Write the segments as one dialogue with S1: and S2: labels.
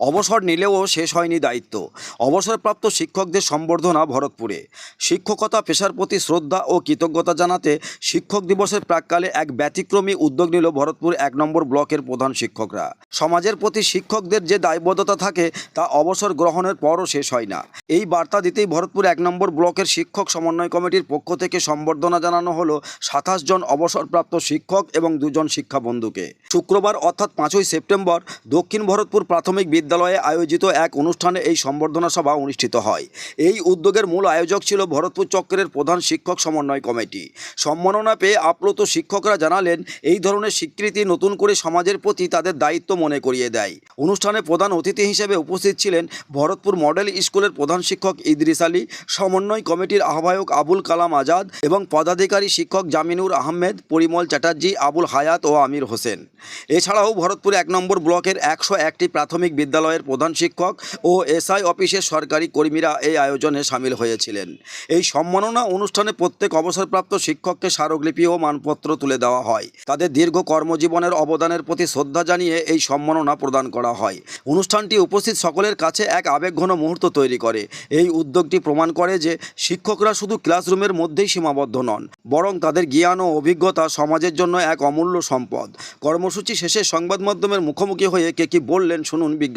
S1: অবসর নিলেও শেষ হয়নি দায়িত্ব। অবসরপ্রাপ্ত শিক্ষকদের সম্বর্ধনা ভরতপুরে। শিক্ষকতা, পেশার প্রতি শ্রদ্ধা ও কৃতজ্ঞতা জানাতে শিক্ষক দিবসের প্রাককালে এক ব্যতিক্রমী উদ্যোগ নিল ভরতপুর এক নম্বর ব্লকের প্রধান শিক্ষকরা। সমাজের প্রতি শিক্ষকদের যে দায়বদ্ধতা থাকে, তা অবসর গ্রহণের পরও শেষ হয় না। এই বার্তা দিতেই ভরতপুর এক নম্বর ব্লকের শিক্ষক সমন্বয় কমিটির পক্ষ থেকে সম্বর্ধনা জানানো হলো সাতাশ জন অবসরপ্রাপ্ত শিক্ষক এবং দুজন শিক্ষা বন্ধুকে। শুক্রবার অর্থাৎ পাঁচই সেপ্টেম্বর দক্ষিণ ভরতপুর প্রাথমিক আয়োজিত এক অনুষ্ঠানে এই সম্বর্ধনা সভা অনুষ্ঠিত হয়। এই উদ্যোগের মূল আয়োজক ছিল ভরতপুর চক্রের প্রধান শিক্ষক সমন্বয় কমিটি। সম্মাননা পেয়ে আপ্লুত শিক্ষকরা জানালেন, এই ধরনের স্বীকৃতি নতুন করে সমাজের প্রতি তাদের দায়িত্ব মনে করিয়ে দেয়। অনুষ্ঠানে প্রধান অতিথি হিসেবে উপস্থিত ছিলেন ভরতপুর মডেল স্কুলের প্রধান শিক্ষক ইদ্রিস আলী, সমন্বয় কমিটির আহ্বায়ক আবুল কালাম আজাদ এবং পদাধিকারী শিক্ষক জামিনুর আহমেদ, পরিমল চ্যাটার্জি, আবুল হায়াত ও আমির হোসেন। এছাড়াও ভরতপুর এক নম্বর ব্লকের একশো একটি প্রাথমিক বিদ্যালয়ের প্রধান শিক্ষক ও এসআই অফিসের সরকারি কর্মীরা এই আয়োজনে সামিল হয়েছিলেন। এই সম্মাননা অনুষ্ঠানে প্রত্যেক অবসরপ্রাপ্ত শিক্ষককে স্মারকলিপি ও মানপত্র তুলে দেওয়া হয়। তাদের দীর্ঘ কর্মজীবনের অবদানের প্রতি শ্রদ্ধা জানিয়ে এই সম্মাননা প্রদান করা হয়। অনুষ্ঠানটি উপস্থিত সকলের কাছে এক আবেগঘন মুহূর্ত তৈরি করে। এই উদ্যোগটি প্রমাণ করে যে শিক্ষকরা শুধু ক্লাসরুমের মধ্যেই সীমাবদ্ধ নন, বরং তাদের জ্ঞান ও অভিজ্ঞতা সমাজের জন্য এক অমূল্য সম্পদ। কর্মসূচি শেষে সংবাদ মাধ্যমের মুখোমুখি হয়ে কে কি বললেন শুনুন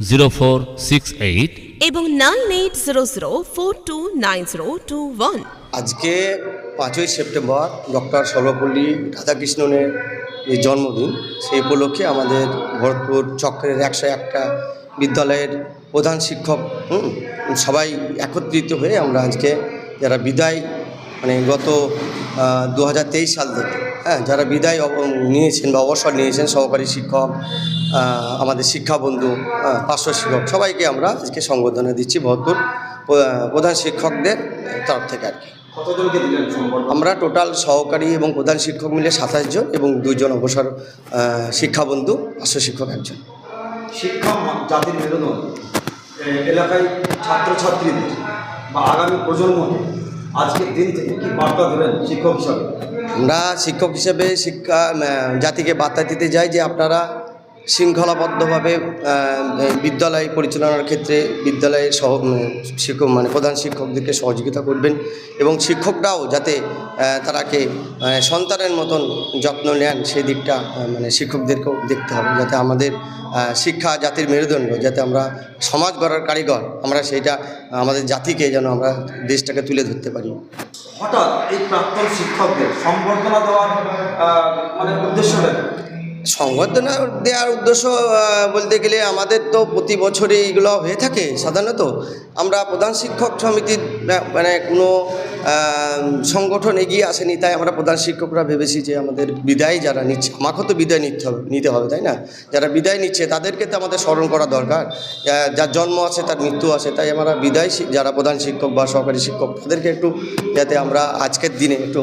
S2: zero four six eight
S3: এবং nine eight zero zero four two nine zero two one
S4: আজকে পাঁচই সেপ্টেম্বর ডক্টর সর্বপল্লী রাধাকৃষ্ণনের যে জন্মদিন সেই উপলক্ষে আমাদের ভরতপুর চক্রের একশো একটা বিদ্যালয়ের প্রধান শিক্ষক হুম, সবাই একত্রিত হয়ে আমরা আজকে যারা বিদায় মানে গত দু হাজার তেইশ সাল থেকে হ্যাঁ যারা বিদায় নিয়েছেন বা অবসর নিয়েছেন সহকারী শিক্ষক আমাদের শিক্ষাবন্ধু পার্শ্ব শিক্ষক সবাইকে আমরা আজকে সংবর্ধনা দিচ্ছি প্র- প্রধান শিক্ষকদের তরফ থেকে আর কি। আমরা টোটাল সহকারী এবং প্রধান শিক্ষক মিলে সাতাশ জন এবং দুজন অবসর শিক্ষাবন্ধু পার্শ্ব শিক্ষক একজন।
S5: শিক্ষা মা- জাতির মেরুদণ্ড এলাকায় ছাত্রছাত্রীদের বা আগামী প্রজন্মকে আজকের দিন থেকে কি বার্তা দেবেন শিক্ষক হিসাবে?
S4: আমরা শিক্ষক হিসেবে শিক্ষা জাতিকে বার্তা দিতে যাই যে আপনারা শৃঙ্খলাবদ্ধভাবে বিদ্যালয় পরিচালনার ক্ষেত্রে বিদ্যালয়ের সহ শিক্ষক মানে প্রধান শিক্ষকদেরকে সহযোগিতা করবেন এবং শিক্ষকরাও যাতে তারাকে সন্তানের মতন যত্ন নেন, সেই দিকটা মানে শিক্ষকদেরকেও দেখতে হবে যাতে আমাদের শিক্ষা জাতির মেরুদণ্ড, যাতে আমরা সমাজ গড়ার কারিগর, আমরা সেইটা আমাদের জাতিকে যেন আমরা দেশটাকে তুলে ধরতে পারি।
S5: হঠাৎ এই প্রাক্তন শিক্ষকদের সম্বর্ধনা দেওয়ার মানে উদ্দেশ্য
S4: সংবর্ধনা দেওয়ার উদ্দেশ্য বলতে গেলে আমাদের তো প্রতি বছরই এগুলো হয়ে থাকে সাধারণত। আমরা প্রধান শিক্ষক সমিতির মানে কোনো সংগঠন এগিয়ে আসেনি, তাই আমরা প্রধান শিক্ষকরা ভেবেছি যে আমাদের বিদায় যারা নিচ্ছে আমাকেও তো বিদায় নিতে হবে নিতে হবে, তাই না? যারা বিদায় নিচ্ছে, তাদেরকে তো আমাদের স্মরণ করা দরকার। যার জন্ম আছে, তার মৃত্যু আছে, তাই আমরা বিদায় যারা প্রধান শিক্ষক বা সহকারী শিক্ষক, তাদেরকে একটু যাতে আমরা আজকের দিনে একটু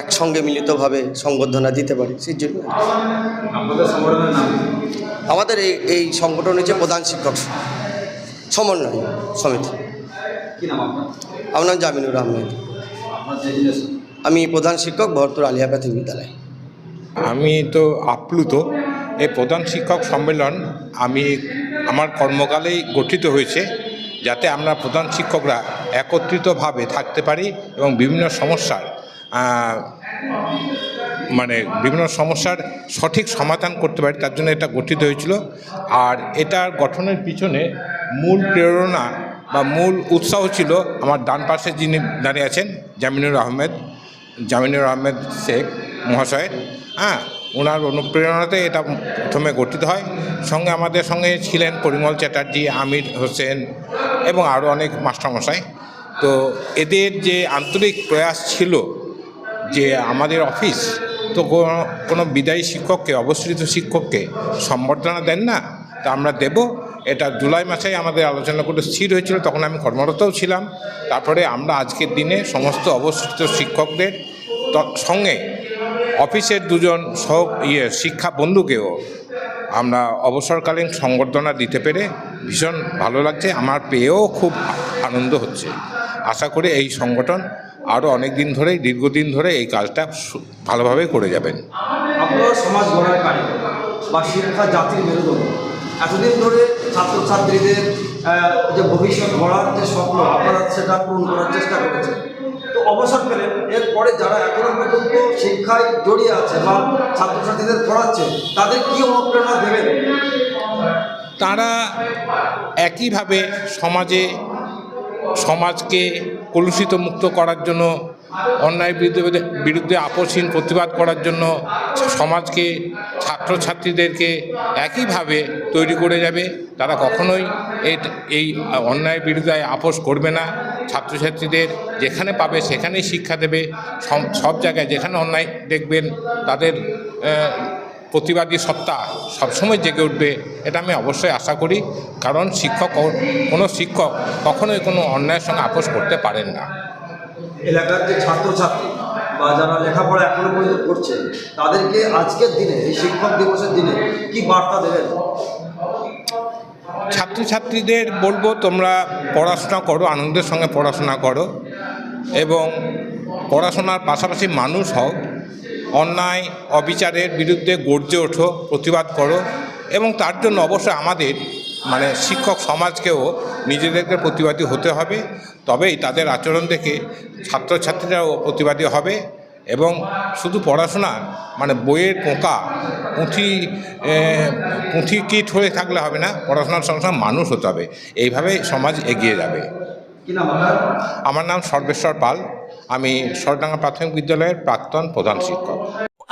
S4: একসঙ্গে মিলিতভাবে সংবর্ধনা দিতে পারি সেই জন্য। আমাদের এই এই সংগঠন হচ্ছে প্রধান শিক্ষক সমন্বয় সমিতি।
S5: আপনার?
S4: আমার নাম জামিনুর আহমেদ। আমি প্রধান শিক্ষক ভরতুর আলিয়া প্রাথমিক বিদ্যালয়
S6: আমি তো আপ্লুত। এই প্রধান শিক্ষক সম্মেলন আমি আমার কর্মকালেই গঠিত হয়েছে যাতে আমরা প্রধান শিক্ষকরা একত্রিতভাবে থাকতে পারি এবং বিভিন্ন সমস্যার মানে বিভিন্ন সমস্যার সঠিক সমাধান করতে পারি, তার জন্য এটা গঠিত হয়েছিল। আর এটার গঠনের পিছনে মূল প্রেরণা বা মূল উৎসাহ ছিল আমার ডান পাশে যিনি দাঁড়িয়ে আছেন, জামিনুর আহমেদ জামিনুর আহমেদ শেখ মহাশয়ের হ্যাঁ ওনার অনুপ্রেরণাতে এটা প্রথমে গঠিত হয়। সঙ্গে আমাদের সঙ্গে ছিলেন পরিমল চ্যাটার্জি, আমির হোসেন এবং আরও অনেক মাস্টারমশাই। তো এদের যে আন্তরিক প্রয়াস ছিল যে আমাদের অফিস তো কোনো বিদায়ী শিক্ষককে অবস্থিত শিক্ষককে সম্বর্ধনা দেন না, তা আমরা দেব। এটা জুলাই মাসেই আমাদের আলোচনা করে স্থির হয়েছিল, তখন আমি কর্মরতও ছিলাম। তারপরে আমরা আজকের দিনে সমস্ত অবস্থিত শিক্ষকদের সঙ্গে অফিসের দুজন সহ ইয়ে শিক্ষা বন্ধুকেও আমরা অবসরকালীন সংবর্ধনা দিতে পেরে ভীষণ ভালো লাগছে। আমার পেয়েও খুব আনন্দ হচ্ছে। আশা করি এই সংগঠন আরও অনেক দিন ধরেই দীর্ঘদিন ধরে এই কাজটা ভালোভাবে করে যাবেন।
S5: আপনারা সমাজ গড়ার কারিগর বা শিক্ষা জাতির মেরুদণ্ড। এতদিন ধরে ছাত্রছাত্রীদের যে ভবিষ্যৎ গড়ার যে স্বপ্ন আপনারা সেটা পূরণ করার চেষ্টা করেছেন। তো অবসর পেলেন এরপরে যারা এখনও পর্যন্ত শিক্ষায় জড়িয়ে আছে বা ছাত্রছাত্রীদের পড়াচ্ছে তাদের কি অনুপ্রেরণা দেবেন?
S6: তারা একইভাবে সমাজে সমাজকে কলুষিত মুক্ত করার জন্য, অন্যায় বিরুদ্ধে বিরুদ্ধে আপসহীন প্রতিবাদ করার জন্য সমাজকে, ছাত্রছাত্রীদেরকে একইভাবে তৈরি করে যাবে। তারা কখনোই এই অন্যায় বিরুদ্ধে আপোষ করবে না। ছাত্রছাত্রীদের যেখানে পাবে সেখানেই শিক্ষা দেবে। সব- জায়গায় যেখানে অন্যায় দেখবেন, তাদের প্রতিবাদী সত্তা সবসময় জেগে উঠবে এটা আমি অবশ্যই আশা করি। কারণ শিক্ষক কোনো শিক্ষক কখনোই কোনো অন্যায়ের সঙ্গে আপোষ করতে পারেন না।
S5: এলাকার যে ছাত্রছাত্রী বা যারা লেখাপড়া এখনও পর্যন্ত করছে তাদেরকে আজকের দিনে এই শিক্ষক দিবসের দিনে কি বার্তা দেবেন?
S6: ছাত্রছাত্রীদের বলব তোমরা পড়াশোনা করো আনন্দের সঙ্গে পড়াশোনা করো এবং পড়াশোনার পাশাপাশি মানুষ হও অন্যায়, অবিচারের বিরুদ্ধে গর্জে ওঠো, প্রতিবাদ করো এবং তার জন্য অবশ্যই আমাদের মানে শিক্ষক সমাজকেও নিজেদেরকে প্রতিবাদী হতে হবে। তবেই তাদের আচরণ দেখে ছাত্রছাত্রীরাও প্রতিবাদী হবে এবং শুধু পড়াশোনা মানে বইয়ের পোকা, পুঁথি পুঁথি কিট হয়ে থাকলে হবে না, পড়াশোনার সঙ্গে সঙ্গে মানুষ হতে হবে। এইভাবে সমাজ এগিয়ে যাবে। আমার নাম সর্বেশ্বর পাল। আমি সরডাঙ্গা প্রাথমিক বিদ্যালয়ের প্রাক্তন প্রধান শিক্ষক।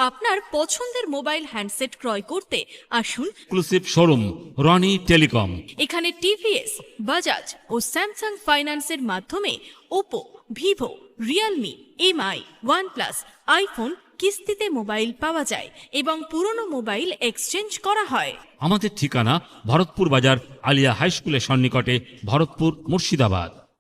S7: আপনার পছন্দের মোবাইল হ্যান্ডসেট ক্রয় করতে আসুন।
S2: এক্সক্লুসিভ শোরুম রনি টেলিকম
S7: এখানে টিভিএস বাজাজ ও স্যামসাং ফাইন্যান্সের মাধ্যমে Oppo Vivo Realme MI OnePlus iPhone কিস্তিতে মোবাইল পাওয়া যায় এবং পুরনো মোবাইল এক্সচেঞ্জ করা হয়।
S2: আমাদের ঠিকানা ভরতপুর বাজার আলিয়া হাই স্কুলের সন্নিকটে Bharatpur Murshidabad.